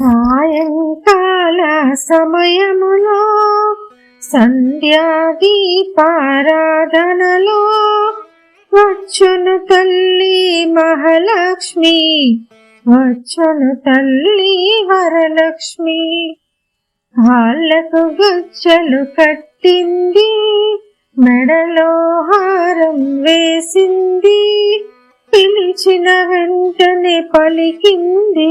సాయంకాల సమయములో సంధ్యాదీపారాధనలో వచ్చును తల్లి మహాలక్ష్మి వచ్చును తల్లి వరలక్ష్మి. కాళ్ళకు గజ్జలు కట్టింది మెడలో హారం వేసింది పిలిచిన వెంటనే పలికింది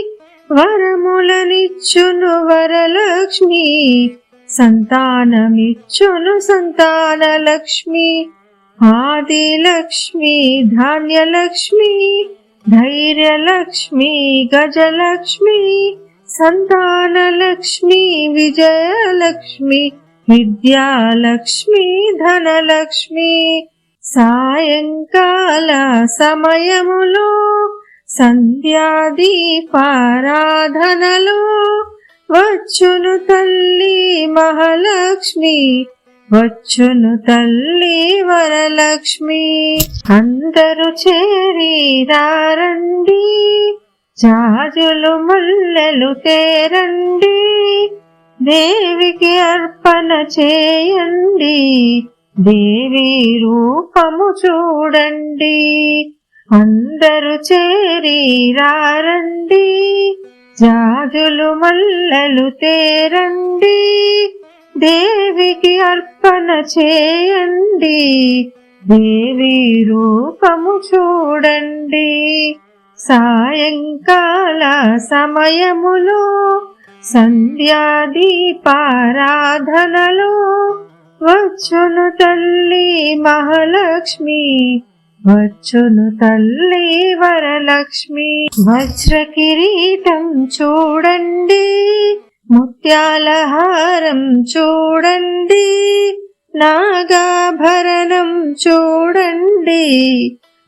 వరములనిచ్చును వరలక్ష్మి సంతానమిచ్చును సంతానలక్ష్మి ఆదిలక్ష్మి ధాన్యలక్ష్మి ధైర్యలక్ష్మి గజలక్ష్మి సంతానలక్ష్మి విజయలక్ష్మి విద్యాలక్ష్మి ధనలక్ష్మి. సాయంకాల సమయములో సంధ్యాదీపారాధనలో వచ్చును తల్లి మహాలక్ష్మి వచ్చును తల్లి వరలక్ష్మి. అందరూ చేరి రారండి జాజులు ముల్లెలు తేరండి దేవికి అర్పణ చేయండి దేవి రూపము చూడండి. అందరు చేరి రారండి. జాజులు మల్లలు తేరండి. దేవికి అర్పణ చేయండి. దేవి రూపము చూడండి. సాయంకాల సమయములో సంధ్యాదీపారాధనలో వచ్చును తల్లి మహాలక్ష్మి వచ్చును తల్లి వరలక్ష్మి. వజ్ర కిరీటం చూడండి. ముత్యాల హారం చూడండి. నాగాభరణం చూడండి.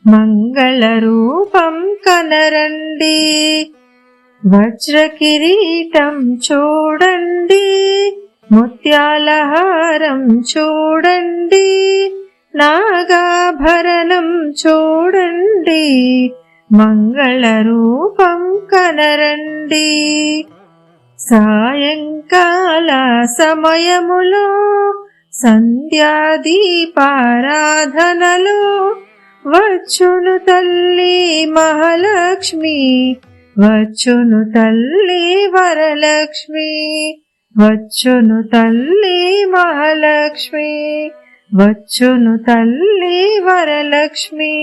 మంగళ రూపం కనరండి. వజ్ర కిరీటం చూడండి. ముత్యాల హారం చూడండి. నాగాభరణం చూడండి. మంగళ రూపం కనరండి. సాయంకాల సమయములో సంధ్యాదీపారాధనలో వచ్చును తల్లి మహాలక్ష్మి వచ్చును తల్లి వరలక్ష్మి వచ్చును తల్లి మహాలక్ష్మి. వచ్చును తల్లి వరలక్ష్మి.